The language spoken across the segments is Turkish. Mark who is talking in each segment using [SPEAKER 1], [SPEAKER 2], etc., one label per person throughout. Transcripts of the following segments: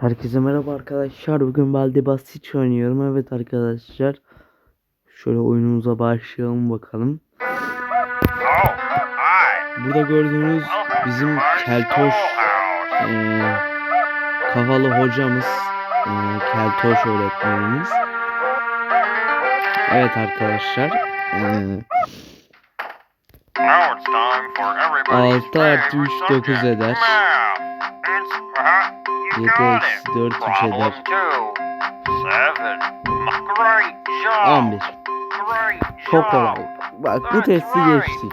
[SPEAKER 1] Herkese merhaba arkadaşlar. Bugün Baldi Bastiç oynuyorum. Evet arkadaşlar. Şöyle oyunumuza başlayalım bakalım. Burada gördüğünüz bizim keltoş eee, kafalı hocamız. eee, keltoş öğretmenimiz. Evet arkadaşlar.
[SPEAKER 2] everybody's
[SPEAKER 1] Altı artı üç,
[SPEAKER 2] favorite
[SPEAKER 1] dokuz
[SPEAKER 2] subject,
[SPEAKER 1] eder.
[SPEAKER 2] Math. It's, uh, you
[SPEAKER 1] Yedi
[SPEAKER 2] got
[SPEAKER 1] eksi
[SPEAKER 2] it.
[SPEAKER 1] dört, üç
[SPEAKER 2] Problem
[SPEAKER 1] eder.
[SPEAKER 2] two. Seven. M- Great job.
[SPEAKER 1] 11.
[SPEAKER 2] Great
[SPEAKER 1] Çok kolay. Bak bu testi geçtik.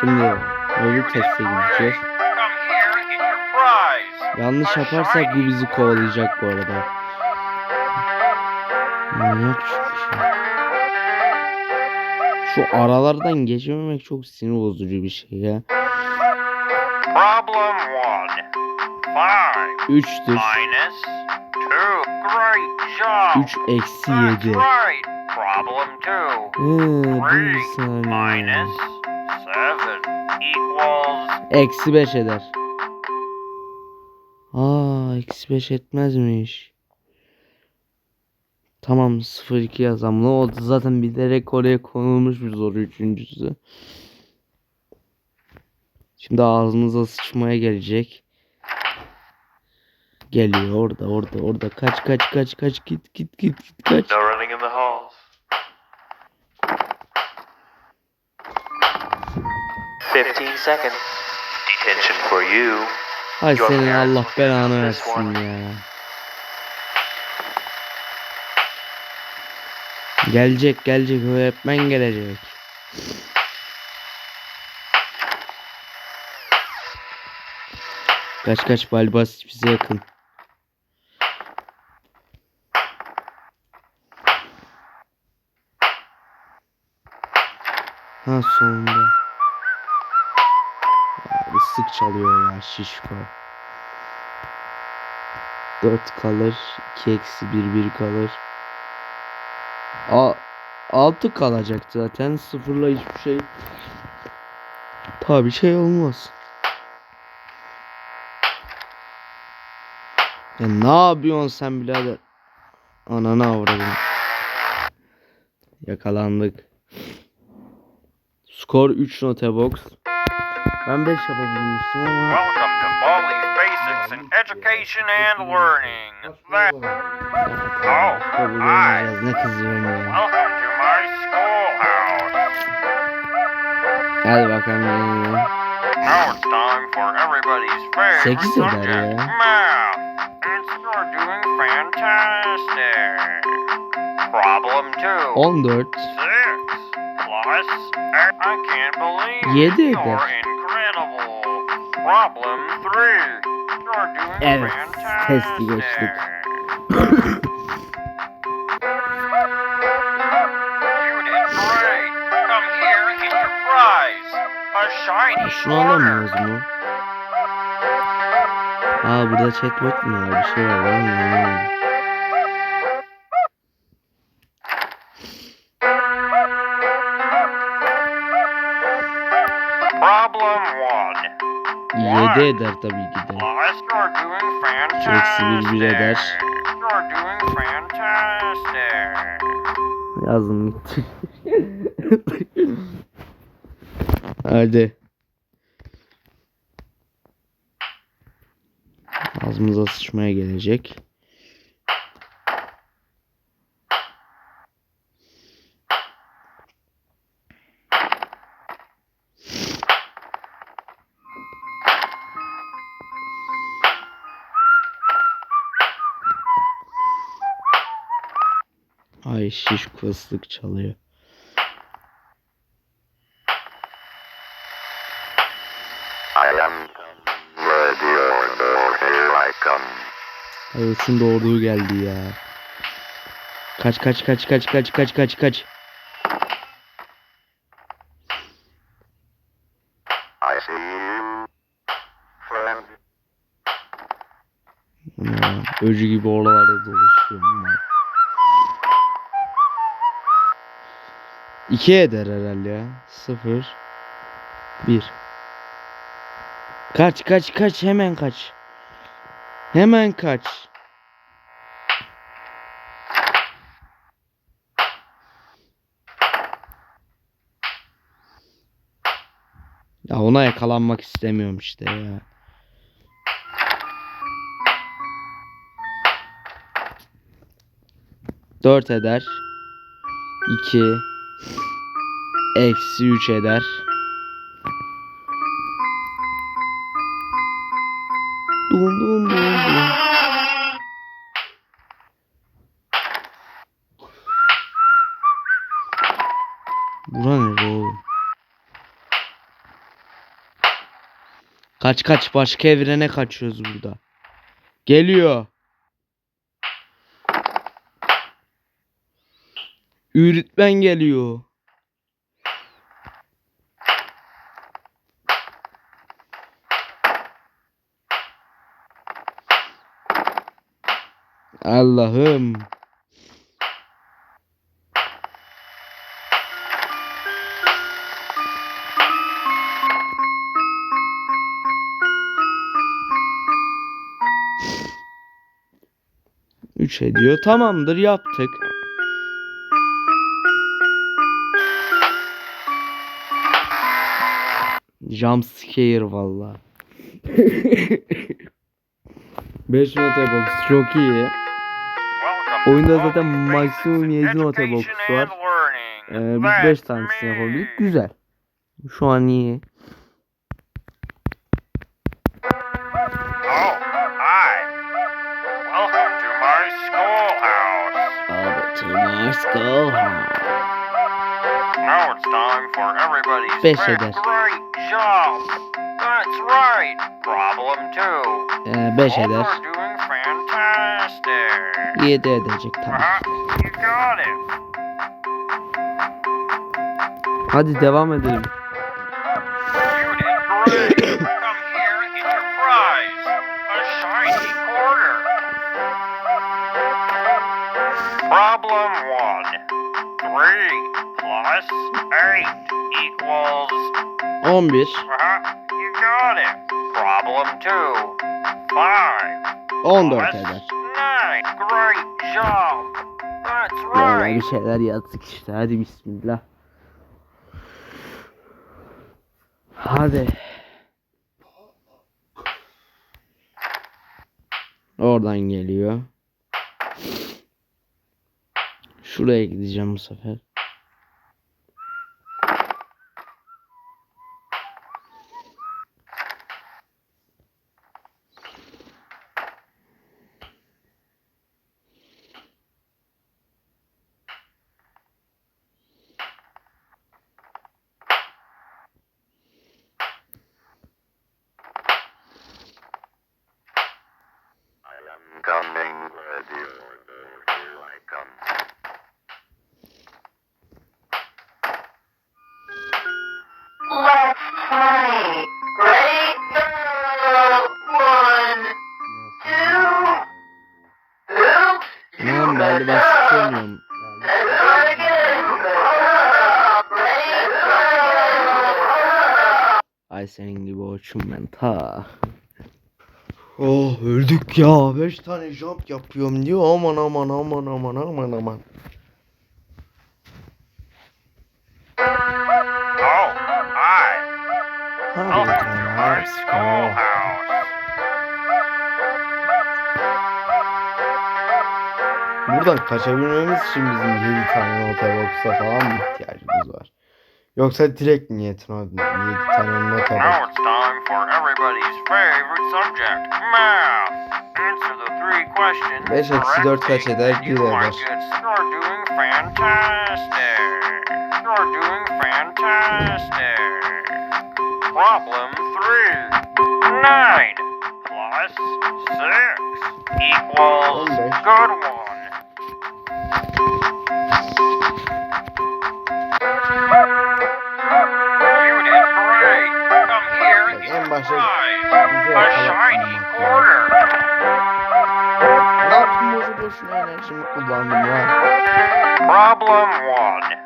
[SPEAKER 1] Şimdi öbür teste gideceğiz. Yanlış yaparsak bu bizi kovalayacak bu arada. Manyak çünkü. Şu aralardan geçememek çok sinir bozucu bir şey ya.
[SPEAKER 2] Problem one. Five.
[SPEAKER 1] 3'tür.
[SPEAKER 2] Minus two. Great job.
[SPEAKER 1] 3 eksi
[SPEAKER 2] That's
[SPEAKER 1] 7.
[SPEAKER 2] right. Problem two. Three
[SPEAKER 1] bir saniye.
[SPEAKER 2] minus seven equals
[SPEAKER 1] Eksi 5 eder. Aa, eksi 5 etmezmiş. Tamam 0-2 yazalım. Ne oldu? Zaten bilerek oraya konulmuş bir soru üçüncüsü. Şimdi ağzımıza sıçmaya gelecek. Geliyor orada orada orada kaç kaç kaç kaç git git git git kaç. Ay senin Allah belanı versin ya. Gelecek gelecek öğretmen gelecek. Kaç kaç balbas bize yakın. Ha sonunda. Ya, ıslık çalıyor ya şişko. 4 kalır. 2 eksi 1 1 kalır. A 6 kalacak zaten. Sıfırla hiçbir şey. Tabi şey olmaz. Ya ne yapıyorsun sen birader? Ananı avradım. Yakalandık. Skor 3 note box. Ben 5 yapabilmiştim ama
[SPEAKER 2] Welcome to Baldi's Basics in Education and Learning. That, oh, hi.
[SPEAKER 1] Ne kızıyorum ya.
[SPEAKER 2] Welcome to my schoolhouse.
[SPEAKER 1] Hadi bakalım.
[SPEAKER 2] Now it's time for everybody's favorite subject,
[SPEAKER 1] ya.
[SPEAKER 2] math. And you're doing fantastic. Problem two.
[SPEAKER 1] 14.
[SPEAKER 2] Six plus eight. I can't believe
[SPEAKER 1] Yedi.
[SPEAKER 2] You're incredible. Problem three. You're doing
[SPEAKER 1] Evet,
[SPEAKER 2] fantastic.
[SPEAKER 1] testi geçtik.
[SPEAKER 2] You did great.
[SPEAKER 1] Aa burada chatbot mu var? Bir şey var ben anlamadım. 7 eder tabii ki de. Eksi bir bir eder. Yazdım gitti. Hadi. Ağzımıza sıçmaya gelecek. Ay şiş kuslık çalıyor.
[SPEAKER 3] I am. Here I come.
[SPEAKER 1] Ay uçun doğurduğu geldi ya. Kaç kaç kaç kaç kaç kaç kaç kaç. Öcü gibi oralarda dolaşıyorum. ama. İki eder herhalde ya. Sıfır. Bir. Kaç kaç kaç hemen kaç. Hemen kaç. Ya ona yakalanmak istemiyorum işte ya. Dört eder. İki. Eksi üç eder. Kaç kaç başka evrene kaçıyoruz burada. Geliyor. Öğretmen geliyor. Allah'ım. Üç ediyor. Tamamdır yaptık. Jump scare valla. 5 note box çok iyi. Oyunda zaten maksimum
[SPEAKER 2] Basics in
[SPEAKER 1] 7 note box var. Ee, biz 5
[SPEAKER 2] That's
[SPEAKER 1] tanesini yapabildik. Güzel. Şu an iyi.
[SPEAKER 2] Time for everybody's
[SPEAKER 1] Beş eder.
[SPEAKER 2] Great job. That's right. Problem two.
[SPEAKER 1] 5
[SPEAKER 2] All
[SPEAKER 1] eder.
[SPEAKER 2] are doing fantastic.
[SPEAKER 1] 7 edecek tamam.
[SPEAKER 2] Uh-huh. You got it.
[SPEAKER 1] Hadi devam edelim.
[SPEAKER 2] 3 plus 8 equals...
[SPEAKER 1] 11.
[SPEAKER 2] Aha, you got it. Problem 2. 5
[SPEAKER 1] 14 eder.
[SPEAKER 2] 9. Great job. That's
[SPEAKER 1] right. Ya
[SPEAKER 2] bir
[SPEAKER 1] şeyler yazdık işte. Hadi bismillah. Hadi. Oradan geliyor. Şuraya gideceğim bu sefer. Ay senin gibi uçum ben ta. Oh öldük ya. 5 tane jump yapıyorum diyor. Aman aman aman aman aman aman.
[SPEAKER 2] Oh, hi. Welcome to schoolhouse.
[SPEAKER 1] Buradan kaçabilmemiz için bizim 7 tane nota box'a falan mı ihtiyacımız var? Yoksa direkt niyetine 7 tane nota
[SPEAKER 2] Now it's time for everybody's favorite subject, math. Answer the three questions.
[SPEAKER 1] Beş eksi dört kaç
[SPEAKER 2] correctly,
[SPEAKER 1] eder?
[SPEAKER 2] and
[SPEAKER 1] Bir
[SPEAKER 2] You might
[SPEAKER 1] eder.
[SPEAKER 2] get you're doing fantastic. You're doing fantastic. Problem three. Nine plus six equals
[SPEAKER 1] beş.
[SPEAKER 2] good one.
[SPEAKER 1] Enerjimi kullandım ya.
[SPEAKER 2] Problem one.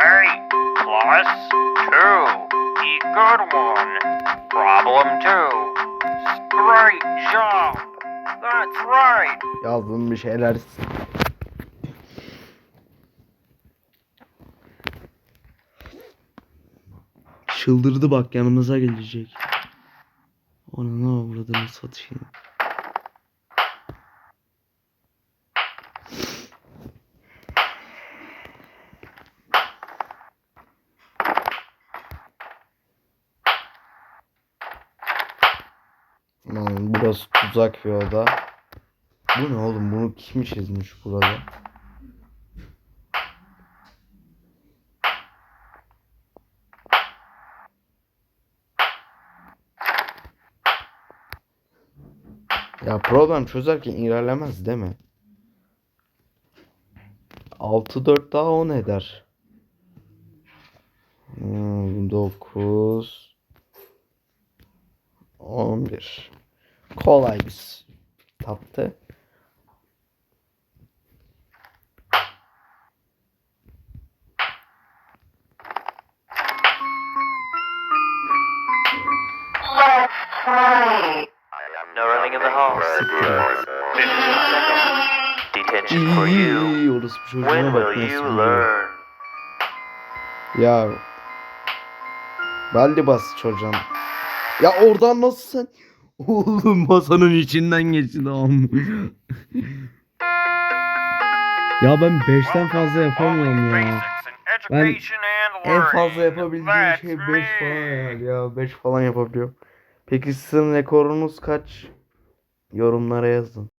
[SPEAKER 2] Eight plus two. E good one. Problem two. Great job. That's right.
[SPEAKER 1] Yazdın bir şeyler. Çıldırdı bak yanımıza gelecek. Ona ne avradını satayım. Lan burası tuzak bir oda. Bu ne oğlum? Bunu kim çizmiş burada? Ya problem çözerken ilerlemez değil mi? 6 4 daha 10 eder. Hmm, 9 11 Kolay bir taptı.
[SPEAKER 4] Let's play.
[SPEAKER 3] No running in the halls. Detention for
[SPEAKER 1] İyi, orası bir çocuğuna
[SPEAKER 3] When
[SPEAKER 1] bak
[SPEAKER 3] will
[SPEAKER 1] nasıl? Ya Belli bas çocuğum. Ya oradan nasıl sen? Oğlum masanın içinden geçti tamam. ya ben 5'ten fazla yapamıyorum ya. Ben En fazla yapabildiğim şey 5
[SPEAKER 2] me.
[SPEAKER 1] falan ya. 5 falan yapabiliyorum. Peki sizin rekorunuz kaç? Yorumlara yazın.